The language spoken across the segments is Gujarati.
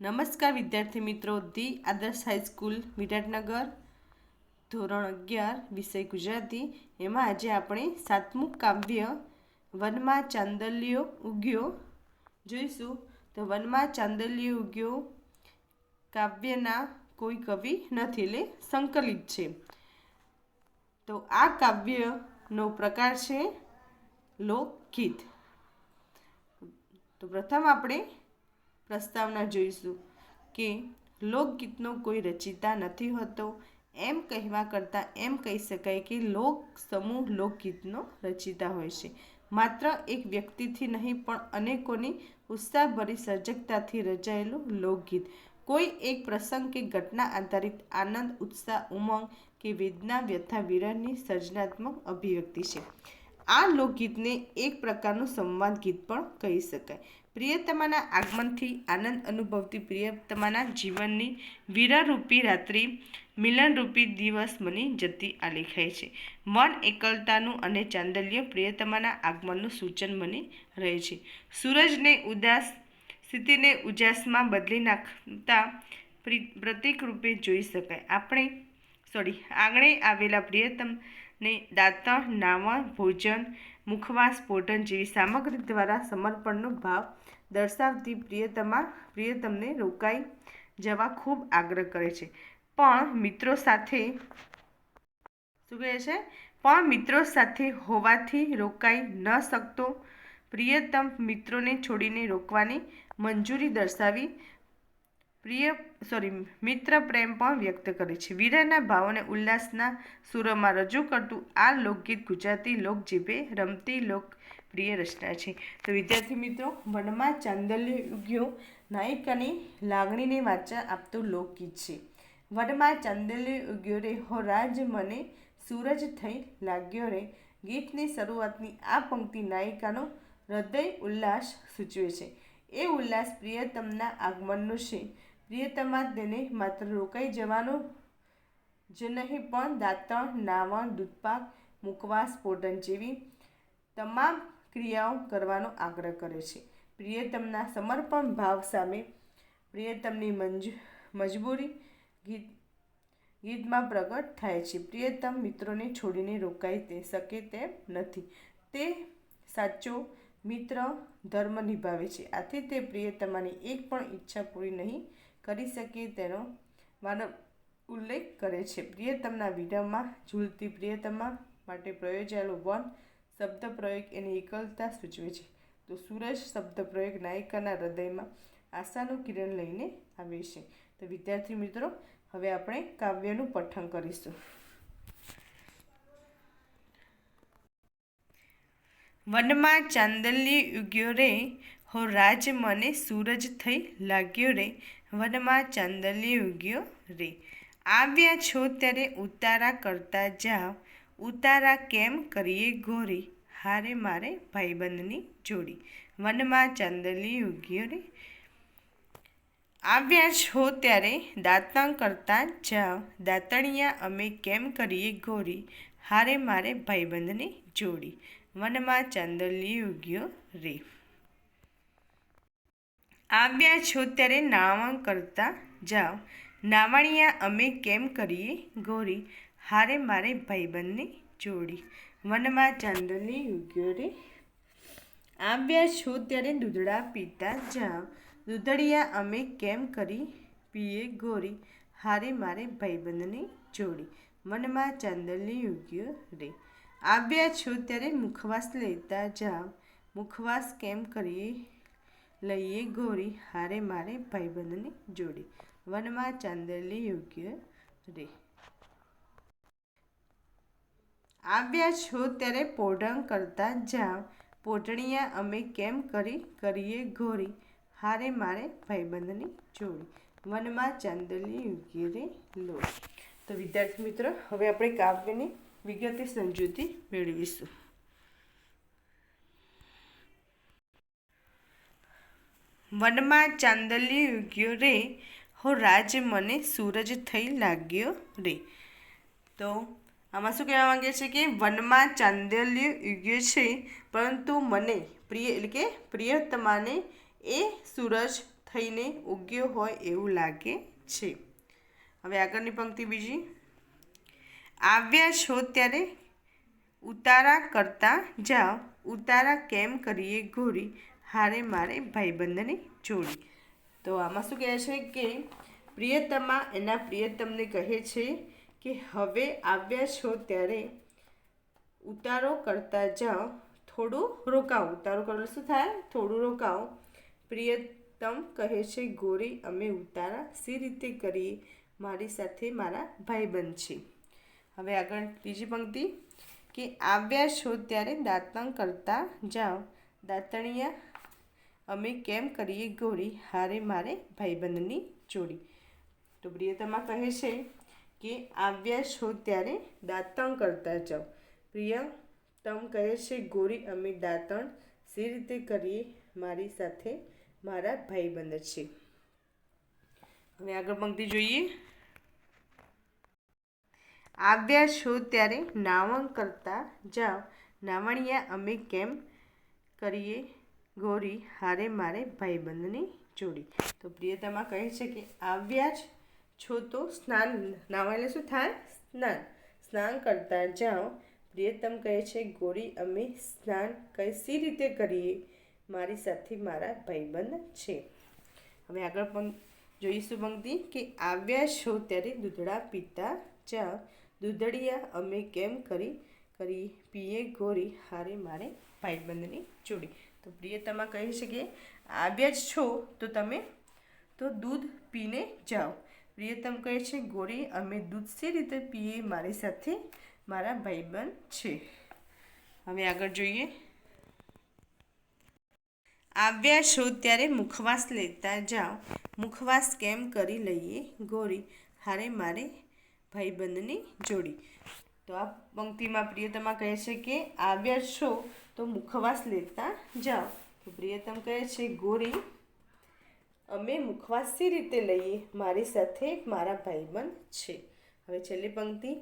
નમસ્કાર વિદ્યાર્થી મિત્રો, ધી આદર્શ હાઈસ્કૂલ વિરાટનગર, ધોરણ અગિયાર, વિષય ગુજરાતી. એમાં આજે આપણે સાતમું કાવ્ય, વનમાં ચાંદલિયો ઉગ્યો. જોઈશું. તો વનમાં ચાંદલિયો ઉગ્યો કાવ્યના કોઈ કવિ નથી, એટલે સંકલિત છે. તો આ કાવ્યનો પ્રકાર છે લોકગીત. તો પ્રથમ આપણે પ્રસ્તાવના જોઈશું કે લોકગીતનો કોઈ રચિતા નથી હોતો. એમ કહેવા કરતાં એમ કહી શકાય કે લોક સમૂહ લોકગીતનો રચિતા હોય છે. માત્ર એક વ્યક્તિથી નહીં, પણ અનેકોની ઉત્સાહભરી સર્જકતાથી રચાયેલું લોકગીત. કોઈ એક પ્રસંગ કે ઘટના આધારિત આનંદ, ઉત્સાહ, ઉમંગ કે વેદના, વ્યથા, વિરહની સર્જનાત્મક અભિવ્યક્તિ છે. આ લોકગીતને એક પ્રકારનું સંવાદ ગીત પણ કહી શકાય. પ્રિયતમાના આગમનથી આનંદ અનુભવતી પ્રિયતમાના જીવનની વીરારૂપી રાત્રિ, મિલનરૂપી દિવસ બની જતી આલેખાય છે. મન એકલતાનું અને ચાંદલ્ય પ્રિયતમાના આગમનનું સૂચન બની રહે છે. સૂરજને ઉદાસ, સ્થિતિને ઉજાસમાં બદલી નાખતા પ્રતિકરૂપે જોઈ શકાય. આપણે સોરી આંગણે આવેલા પ્રિયતમને દાંતણ, નાવણ, ભોજન, મુખવાસ પોટન જેવી સામગ્રી દ્વારા સમર્પણનો ભાવ દર્શાવતી પ્રિયતમા પ્રિયતમને રોકાઈ જવા ખૂબ આગ્રહ કરે છે. પણ મિત્રો સાથે શું કહે છે? પણ મિત્રો સાથે હોવાથી રોકાઈ ન શકતો પ્રિયતમ મિત્રોને છોડીને રોકવાની મંજૂરી દર્શાવી પ્રિય સોરી મિત્ર પ્રેમ પણ વ્યક્ત કરે છે. વીરાના ભાવોને ઉલ્લાસના સુરોમાં રજૂ કરતું આ લોકગીત ગુજરાતી લોકજીભે રમતી લોકપ્રિય રચના છે. તો વિદ્યાર્થી મિત્રો, વનમાં ચાંદલ્ય ઉગ્યો નાયિકાની લાગણીને વાચા આપતું લોકગીત છે. વનમાં ચાંદલ્ય ઉગ્યો રે, હો રાજ મને સૂરજ થઈ લાગ્યો રે. ગીતની શરૂઆતની આ પંક્તિ નાયિકાનો હૃદય ઉલ્લાસ સૂચવે છે. એ ઉલ્લાસ પ્રિયતમના આગમનનો છે. પ્રિયતમા તેને માત્ર રોકાઈ જવાનો જ નહીં, પણ દાંતણ, નાવણ, દૂધપાક, મુખવાસ, પોટન જેવી તમામ ક્રિયાઓ કરવાનો આગ્રહ કરે છે. પ્રિયતમના સમર્પણ ભાવ સામે પ્રિયતમની મંજ, મજબૂરી ગીત, ગીતમાં પ્રગટ થાય છે. પ્રિયતમ મિત્રોને છોડીને રોકાઈ તે શકે તેમ નથી. તે સાચો મિત્ર ધર્મ નિભાવે છે. આથી તે પ્રિયતમાની એક પણ ઈચ્છા પૂરી નહીં કરી શકે તેનો માનવ ઉલ્લેખ કરે છે. પ્રિયતમના વિરામમાં ઝૂલતી પ્રિયતમા માટે પ્રયોજાયેલો વન શબ્દ પ્રયોગ એની એકલતા સૂચવે છે. તો સૂરજ શબ્દ પ્રયોગ નાયિકાના હૃદયમાં આશાનું કિરણ લઈને આવે છે. તો વિદ્યાર્થી મિત્રો, હવે આપણે કાવ્યનું પઠન કરીશું. વનમાં ચાંદલ્ય ઉગ્યો રે, હો રાજ મને સૂરજ થઈ લાગ્યો રે, વનમાં ચાંદલ્ય ઉગ્યો રે. આવ્યા છો ત્યારે ઉતારા કરતા જાઓ ઉતારા કેમ કરીએ ગોરી હારે મારે ભાઈબંધની જોડી. વનમાં ચાંદલી ઉગ્યો રે. આવ્યા છો ત્યારે દાંતણ કરતા જાઓ દાંતણિયા અમે કેમ કરીએ ગોરી હારે મારે ભાઈબંધની જોડી. વનમાં ચાંદલી ઉગ્યો રે. આવ્યા છો ત્યારે નાવણ કરતા જાઓ નાવણિયા અમે કેમ કરીએ ગોરી હારે મારે ભાઈબંધની જોડી. વનમાં ચાંદલ્ય ઉગ્યો રે. આવ્યા છો ત્યારે દૂધડા પીતા જાઓ દૂધડિયા અમે કેમ કરી પીએ ગોરી? હારે મારે ભાઈબંધની જોડી. મનમાં ચાંદલ્ય ઉગ્યો રે. આવ્યા છો ત્યારે મુખવાસ લેતા જાઓ મુખવાસ કેમ કરીએ? લઈએ ગોરી. હારે મારે ભાઈબંધની જોડી. વનમાં ચાંદલી યોગ્ય રે. આવ્યા છો ત્યારે પોઢણ કરતા જાઓ પોટણીયા અમે કેમ કરી કરીએ ઘોરી? હારે મારે ભાઈબંધની જોડી. વનમાં ચાંદલી વગેરે લો. તો વિદ્યાર્થી મિત્રો, હવે આપણે કાવ્યની વિગતે સમજૂતી મેળવીશું. વનમાં ચાંદલી ઉગ્યો રે, હો રાજ મને સૂરજ થઈ લાગ્યો રે. તો આમાં શું કહેવા માંગે છે કે વનમાં ચાંદલ્ય યુગ્ય છે, પરંતુ મને પ્રિય એટલે કે પ્રિયતમાને એ સૂરજ થઈને ઉગ્યો હોય એવું લાગે છે. હવે આગળની પંક્તિ બીજી. આવ્યા છો ત્યારે ઉતારા કરતા જાઓ, ઉતારા કેમ કરીએ ઘોરી, હારે મારે ભાઈબંધની જોડી. તો આમાં શું કહે છે કે પ્રિયતમા એના પ્રિયતમને કહે છે કે હવે આવ્યા છો ત્યારે ઉતારો કરતા જાઓ, થોડું રોકાવ ઉતારો કરો. શું થાય? થોડું રોકાવ પ્રિયતમ કહે છે, ગોરી, અમે ઉતારા સી રીતે કરીએ? મારી સાથે મારા ભાઈબંધ છે. હવે આગળ ત્રીજી પંક્તિ, કે આવ્યા છો ત્યારે દાંતણ કરતા જાઓ. દાંતણિયા, અમે કેમ કરીએ ગોરી? હારે મારે ભાઈબંધની જોડી. તો પ્રિયતમા કહે છે કે આવ્યા છો ત્યારે દાંતણ કરતા જાઓ. પ્રિયતમ કહે છે, ગોરી, અમે દાંતણ સી રીતે કરીએ? મારી સાથે મારા ભાઈબંધ છે. હવે આગળ પંક્તિ જોઈએ. આવ્યા છો ત્યારે નાવણ કરતા જાઓ. નાવણિયા, અમે કેમ કરીએ? ગોરી, હારે મારે ભાઈબંધની જોડી. તો પ્રિયતમા કહે છે કે, આવ્યા જ છો તો સ્નાન. નાવા એટલે શું થાય? સ્નાન. સ્નાન કરતા જાઓ. પ્રિયતમ કહે છે, ગોરી, અમે સ્નાન કઈ સી રીતે કરીએ? મારી સાથે મારા ભાઈબંધ છે. હવે આગળ પણ જોઈશું પંક્તિ કે આવ્યા છો ત્યારે દૂધડા પીતા જાઓ. દૂધડિયા, અમે કેમ કરી? કરી પીએ ગોરી? હારે મારે ભાઈબંધની જોડી. તો પ્રિયતમા કહે છે આવ્યા જ છો તો તમે? તો દૂધ પીને જાઓ. પ્રિયતમ કહે છે, ગોરી, અમે દૂધ સી રીતે પીએ મારી સાથે? મારા ભાઈબંધ છે. હવે આગળ જોઈએ. આવ્યા છો ત્યારે મુખવાસ લેતા જાઓ. મુખવાસ કેમ કરી લઈએ? ગોરી, હારે મારે ભાઈબંધની જોડી. તો આ પંક્તિમાં પ્રિયતમા કહે છે કે, આવ્યા છો તો મુખવાસ લેતા જાઓ. પ્રિયતમ કહે છે, ગોરી અમે મુખવાસી રીતે લઈએ, મારી સાથે મારા ભાઈબંધ છે. હવે છેલ્લી પંક્તિ,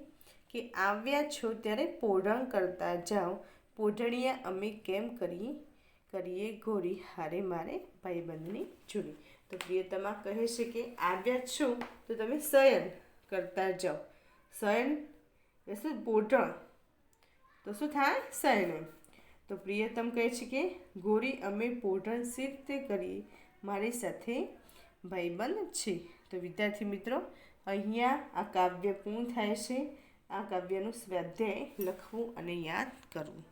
કે આવ્યા છો ત્યારે પોઢણ કરતા જાઓ, પોઢણીયા અમે કેમ કરી કરીએ ગોરી હારે મારે ભાઈબંધની જોડી. તો પ્રિયતમા કહે છે કે, આવ્યા છો તો તમે શયન કરતા જાઓ. શયન એ શું પોઢણ. તો શું થાય? શયન તો પ્રિયતમ કહે છે કે ગોરી અમે પોઢણ સી રીતે કરીએ? મારી સાથે ભાઈબંધ છે. તો વિદ્યાર્થી મિત્રો, અહીંયા આ કાવ્ય પૂર્ણ થાય છે. આ કાવ્યનું સ્વાધ્યાય લખવું અને યાદ કરવું.